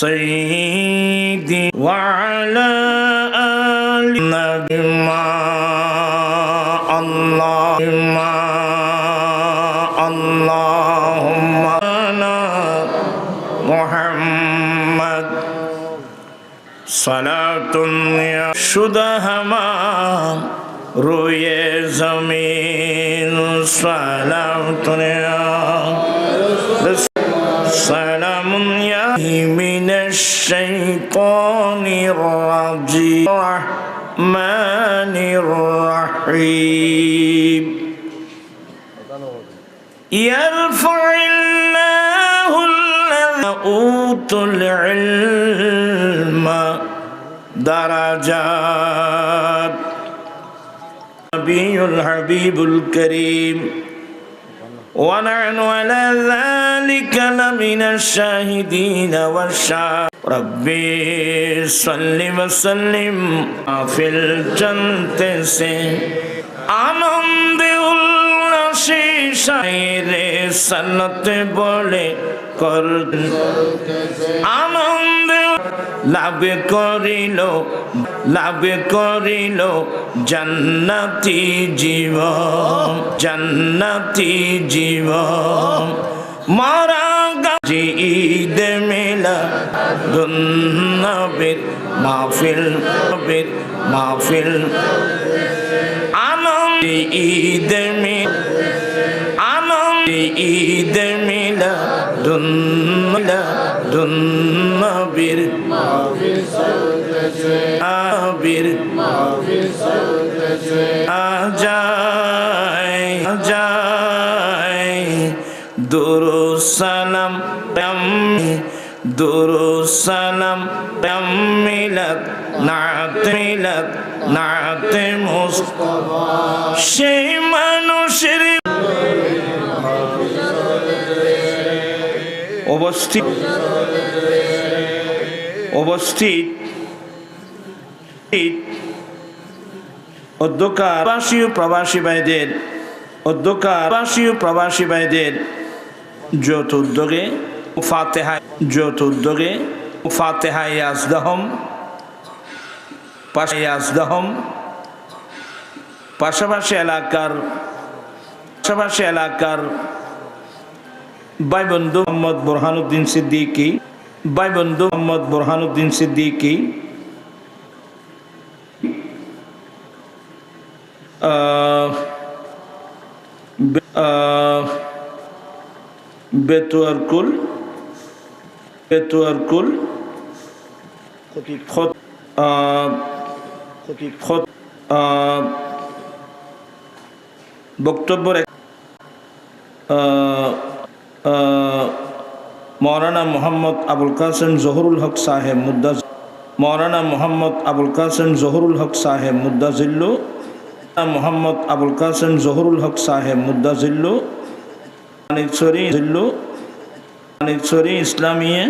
سيدي وعلى آل النبي ما الله ما اللهم أنا محمد صلاة يا شدهما روی زمین صلاة من الشيطان الرجيم. الرحمن الرحيم. يرفع الله الذين أوتوا العلم درجات. نبي الحبيب الكريم. ونحن على ذلك لمن الشاهدين والشاهد ربي صل وسلم في الجنة سے আনন্দ উল্লাসে শাইরে সাল্লাতে বলে কর আনন্দ লাভ করিল লাভ করিল জান্নাতি জীবন জান্নাতি জীবন। মারা গাজি ঈদ মেলা দুন্নবির মাহফিল মাহফিল। ঈদ মিল আনন্দ ঈদ মিলা দুন্নলা দুন্নবির আবির আজাই আজাই দুরু সালাম দুরু সালাম মিলাত নাত মিলাত নাত মুস্তফা। সেই মানুষের অবস্থিত অবস্থিত অধ্যকার প্রবাসী ভাইদের অধ্যকার প্রবাসী ভাইদের যৌথ উদ্যোগে ফাতেহায় যৌথ উদ্যোগে ফাতেহায় ইয়াজদাহম পাশে ইয়াজদাহম পাশাপাশি এলাকার পাশাপাশি এলাকার ভাই বন্ধু মোহাম্মদ বোরহানুদ্দিন সিদ্দিকি ভাই বন্ধু মোহাম্মদ বোরহানুদ্দিন সিদ্দিকি আহ, আহ, বক্তব্য মৌলানা মোহাম্মদ আবুল কাসেম জহুরুল হক সাহেব মুদ্দাজ মৌলানা মোহাম্মদ আবুল কাসেম জহুরুল হক সাহেব মুদ্দাজিল্লু মোহাম্মদ আবুল কাসেম জহুরুল হক সাহেব মুদ্দাজিল্লু জিল্লু মানিকচরি ইসলামিয়ে